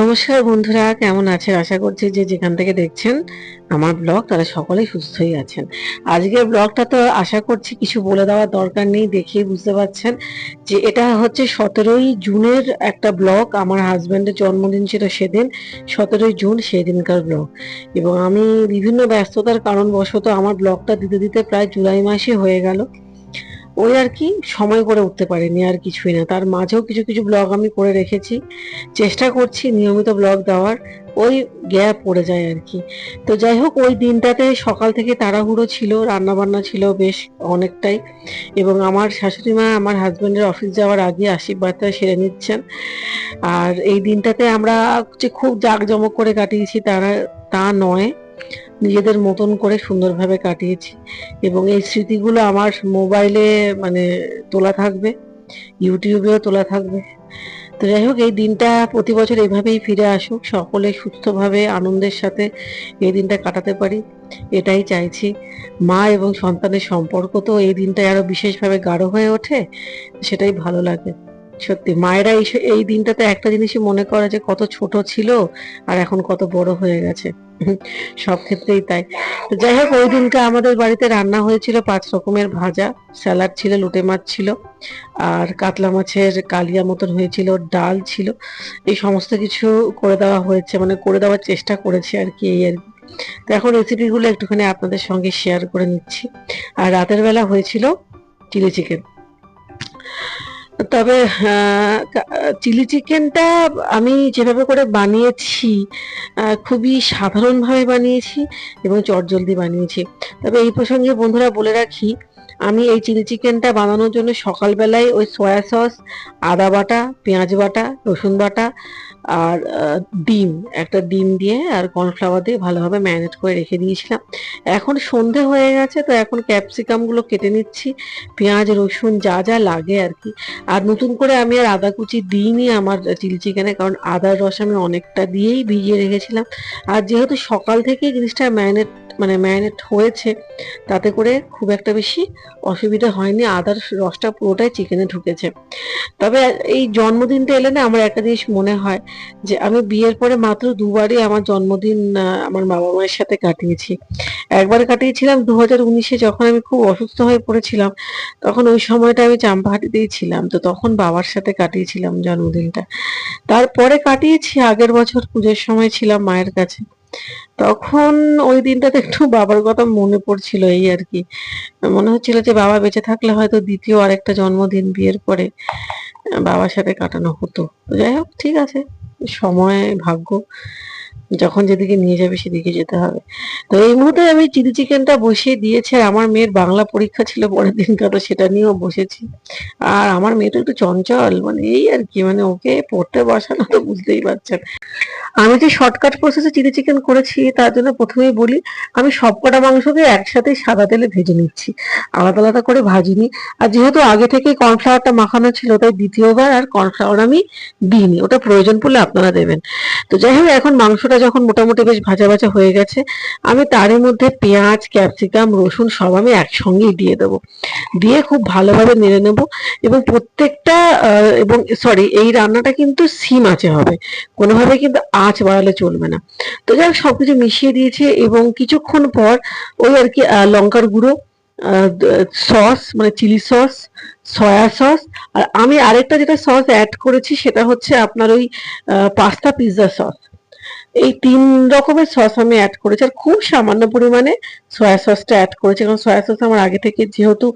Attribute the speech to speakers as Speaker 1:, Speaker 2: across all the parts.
Speaker 1: নমস্কার বন্ধুরা, কেমন আছেন? আশা করছি যে যেখান থেকে দেখছেন আমার ব্লগ তারা সকলেই সুস্থই আছেন। আজকের ব্লগটা তো আশা করছি কিছু বলে দেওয়ার দরকার নেই, দেখেই বুঝতে পারছেন যে এটা হচ্ছে সতেরোই জুনের একটা ব্লগ। আমার হাজব্যান্ডের জন্মদিন ছিল সেদিন, সতেরোই জুন সেদিনকার ব্লগ। এবং আমি বিভিন্ন ব্যস্ততার কারণবশত আমার ব্লগটা দিতে দিতে প্রায় জুলাই মাসে হয়ে গেল। ওই আর কি সময় করে উঠতে পারেনি, আর কিছুই না। তার মাঝেও কিছু কিছু ব্লগ আমি করে রেখেছি। চেষ্টা করছি নিয়মিত ব্লগ দেওয়ার, ওই গ্যাপ পড়ে যায় আর কি। তো যাই হোক, ওই দিনটাতে সকাল থেকে তাড়াহুড়ো ছিল রান্না বান্না ছিল বেশ অনেকটাই। এবং আমার শাশুড়ি মা আমার হাজব্যান্ডের অফিস যাওয়ার আগে আশীর্বাদটা সেরে নিচ্ছেন। আর এই দিনটাতে আমরা যে খুব জাঁকজমক করে কাটিয়েছি, তারা তা নয়। নিজেদের মতন করে সুন্দরভাবে কাটিয়েছি এবং এই স্মৃতিগুলো আমার মোবাইলে মানে তোলা থাকবে, ইউটিউবেও তোলা থাকবে। তো যাই হোক, এই দিনটা প্রতি বছর এভাবেই ফিরে আসুক। সকলে সুস্থভাবে আনন্দের সাথে এই দিনটা কাটাতে পারি, এটাই চাইছি। মা এবং সন্তানের সম্পর্ক তো এই দিনটায় আরও বিশেষভাবে গাঢ় হয়ে ওঠে, সেটাই ভালো লাগে। সত্যি, মায়েরা এই দিনটাতে একটা জিনিসই মনে করে যে কত ছোট ছিল আর এখন কত বড় হয়ে গেছে। সব ক্ষেত্রেই তাই। তো যাই হোক, ওই দিনটা আমাদের বাড়িতে রান্না হয়েছিল পাঁচ রকমের ভাজা। স্যালাড ছিল, লুটে মাছ ছিল, আর কাতলা মাছের কালিয়া মতন হয়েছিল, ডাল ছিল। এই সমস্ত কিছু করে দেওয়া হয়েছে মানে করে দেওয়ার চেষ্টা করেছি আর কি এই আর কি। তো এখন রেসিপিগুলো একটুখানি আপনাদের সঙ্গে শেয়ার করে নিচ্ছি। আর রাতের বেলা হয়েছিল চিলি চিকেন তবে চিলি চিকেনটা আমি যেভাবে করে বানিয়েছি খুবই সাধারণভাবে বানিয়েছি এবং চটজলদি বানিয়েছি। তবে এই প্রসঙ্গে বন্ধুরা বলে রাখি আমি এই চিলি চিকেনটা বানানোর জন্য সকালবেলায় ওই সয়া সস আদা বাটা, পেঁয়াজ বাটা, রসুন বাটা আর ডিম। একটা ডিম দিয়ে আর কর্নফ্লাওয়ার দিয়ে ভালোভাবে ম্যারিনেট করে রেখে দিয়েছিলাম। এখন সন্ধে হয়ে গেছে, তো এখন ক্যাপসিকামগুলো কেটে নিচ্ছি। পেঁয়াজ, রসুন যা যা লাগে আর কি। আর নতুন করে আমি আর আদা কুচি দিইনি আমার চিলি চিকেনে কারণ আদার রস আমি অনেকটা দিয়েই ভিজিয়ে রেখেছিলাম। আর যেহেতু সকাল থেকেই জিনিসটা ম্যারিনেট মানে ম্যারিনেট হয়েছে, তাতে করে খুব একটা বেশি অসুবিধা হয়নি, আদার রসটা পুরোটাই চিকেনে ঢুকেছে। তবে এই জন্মদিনটা এলে না আমার একটা জিনিস মনে হয় যে আমি বিয়ের পরে মাত্র দুবারই আমার জন্মদিন আমার বাবা মায়ের সাথে কাটিয়েছি। একবার কাটিয়েছিলাম দু হাজার উনিশে যখন আমি খুব অসুস্থ হয়ে পড়েছিলাম, তখন ওই সময়টা আমি চাম্পাহাটিতেই ছিলাম। তো তখন বাবার সাথে কাটিয়েছিলাম জন্মদিনটা। তারপরে কাটিয়েছি, আগের বছর পুজোর সময় ছিলাম মায়ের কাছে। তখন ওই দিনটাতে একটু বাবার কথা মনে পড়ছিল এই আর কি। মনে হচ্ছিল যে বাবা বেঁচে থাকলে হয়তো দ্বিতীয় আরেকটা জন্মদিন বিয়ের পরে বাবার সাথে কাটানো হতো। যাই হোক, ঠিক আছে। সময়, ভাগ্য। যখন যেদিকে নিয়ে যাবে সেদিকে যেতে হবে। তো এই মুহূর্তে আমি চিলি চিকেনটা বসিয়ে দিয়েছি আর আমার মেয়ের বাংলা পরীক্ষা ছিল পরের দিনটা তো সেটা নিয়েও বসেছি। আর আমার মেয়েটা একটু চঞ্চল মানে এই আর কি মানে ওকে পড়তে বসানো তো বুঝতেই পারছেন। আমি যে শর্টকাট প্রসেসে চিলি চিকেন করেছি, তার জন্য প্রথমেই বলি, আমি সবকটা মাংসকে একসাথে সাদা তেলে ভেজে নিচ্ছি। আলাদা আলাদা করে ভাজিনি। আর যেহেতু আগে থেকে কর্নফ্লাওয়ারটা মাখানো ছিল, তাই দ্বিতীয়বার আর কর্নফ্লাওয়ার আমি দিইনি। ওটা প্রয়োজন পড়লে আপনারা দেবেন। তো যাই হোক, এখন মাংসটা যখন মোটামুটি বেশ ভাজা ভাজা হয়ে গেছে, আমি তারই মধ্যে পেঁয়াজ, ক্যাপসিকাম, রসুন সব আমি একসঙ্গেই দিয়ে দেবো। দিয়ে খুব ভালোভাবে নেড়ে নেব এবং প্রত্যেকটা এবং সরি এই রান্নাটা কিন্তু সিম আছে হবে। কোনোভাবে কিন্তু আঁচ বাড়ালে চলবে না। তো যাই হোক, সবকিছু মিশিয়ে দিয়েছে এবং কিছুক্ষণ পর ওই আর কি লঙ্কার গুঁড়ো সস মানে চিলি সস, সয়া সস, আর আমি আরেকটা যেটা সস অ্যাড করেছি সেটা হচ্ছে আপনার ওই পাস্তা পিৎজা সস। এই তিন রকমের সস আমি অ্যাড করেছি, আর খুব সামান্য পরিমাণে সয়া সসটা অ্যাড করেছি, কারণ সয়া সস আমার আগে থেকে যেহেতু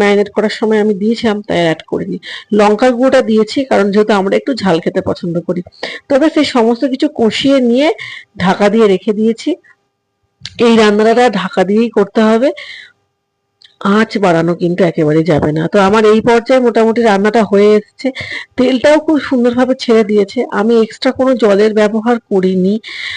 Speaker 1: ম্যারিনেট করার সময় আমি দিয়েছিলাম, তাই অ্যাড করিনি। লঙ্কার গুঁড়োটা দিয়েছি, কারণ যেহেতু আমরা একটু ঝাল খেতে পছন্দ করি। তবে সেই সমস্ত কিছু কষিয়ে নিয়ে ঢাকা দিয়ে রেখে দিয়েছি। এই রান্নাটা ঢাকা দিয়েই করতে হবে। আঁচ বাড়ানো কিন্তু একেবারে যাবে না। তো আমার এই পর্যায়ে মোটামুটি রান্নাটা হয়ে এসেছে। তেলটাও খুব সুন্দরভাবে ছেড়ে দিয়েছে। আমি এক্সট্রা কোনো জলের ব্যবহার করিনি।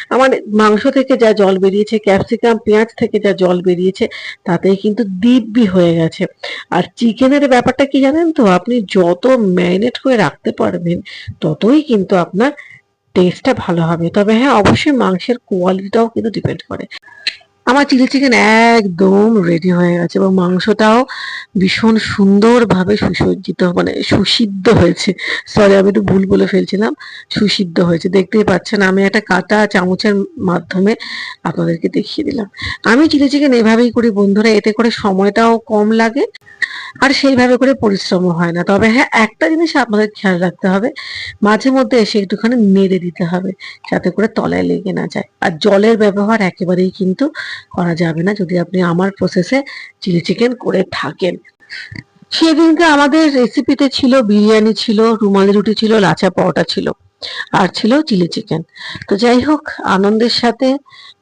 Speaker 1: আমার মাংস থেকে যা জল বেরিয়েছে ক্যাপসিকাম পেঁয়াজ থেকে যা জল বেরিয়েছে, তাতেই কিন্তু দিব্যি হয়ে গেছে। আর চিকেনের ব্যাপারটা কি জানেন তো? আপনি যত ম্যারিনেট করে রাখতে পারবেন, ততই কিন্তু আপনার টেস্টটা ভালো হবে। তবে হ্যাঁ অবশ্যই মাংসের কোয়ালিটিটাও কিন্তু ডিপেন্ড করে। আমার চিলি চিকেন একদম রেডি হয়ে গেছে এবং মাংসটাও ভীষণ সুন্দরভাবে সুসজ্জিত মানে সুসিদ্ধ হয়েছে। সরি আমি একটু ভুল বলে ফেলছিলাম। সুসিদ্ধ হয়েছে। দেখতেই পাচ্ছেন, আমি একটা কাটা চামচের মাধ্যমে আপনাদেরকে দেখিয়ে দিলাম। আমি চিলি চিকেন এভাবেই করি বন্ধুরা, এতে করে সময়টাও কম লাগে আর সেইভাবে করে পরিশ্রমও হয় না। তবে হ্যাঁ একটা জিনিস আপনাদের খেয়াল রাখতে হবে, মাঝে মধ্যে এসে একটুখানি নেড়ে দিতে হবে, যাতে করে তলায় লেগে না যায়। আর জলের ব্যবহার একেবারেই কিন্তু করা যাবে না যদি আপনি আমার প্রসেসে চিলি চিকেন করে থাকেন। সেদিনকে আমাদের রেসিপিতে ছিল বিরিয়ানি ছিল, রুমালি রুটি ছিল লাচা পরোটা ছিল, আর ছিল চিলি চিকেন তো যাই হোক, আনন্দের সাথে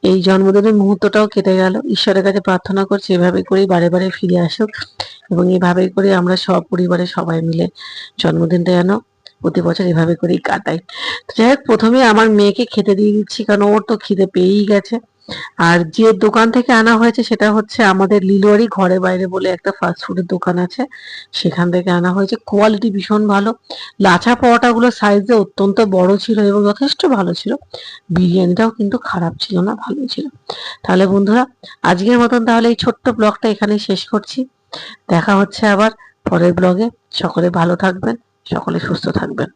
Speaker 1: এই জন্মদিনের মুহূর্তটাও কেটে গেল। ঈশ্বরের কাছে প্রার্থনা করছি এভাবে করেই বারে বারে ফিরে আসুক এবং এভাবে করে আমরা সব পরিবারে সবাই মিলে জন্মদিনটা যেন প্রতি বছর এভাবে করেই কাটাই। তো যাই হোক, প্রথমে আমার মেয়েকে খেতে দিয়ে দিচ্ছি, কারণ ওর তো খিদে পেয়েই গেছে। আর যে দোকান থেকে আনা হয়েছে সেটা হচ্ছে আমাদের লিলোয়ারি ঘরে বাইরে বলে একটা ফাস্ট ফুডের দোকান আছে। সেখান থেকে আনা হয়েছে। কোয়ালিটি ভীষণ ভালো। লাচা পরোটাগুলো সাইজে অত্যন্ত বড় ছিল এবং যথেষ্ট ভালো ছিল। বিরিয়ানিটাও কিন্তু খারাপ ছিল না ভালো ছিল। তাহলে বন্ধুরা, আজকের মতন তাহলে এই ছোট্ট ব্লগটা এখানেই শেষ করছি। দেখা হচ্ছে আবার পরের ব্লগে। সকলে ভালো থাকবেন, সকলে সুস্থ থাকবেন।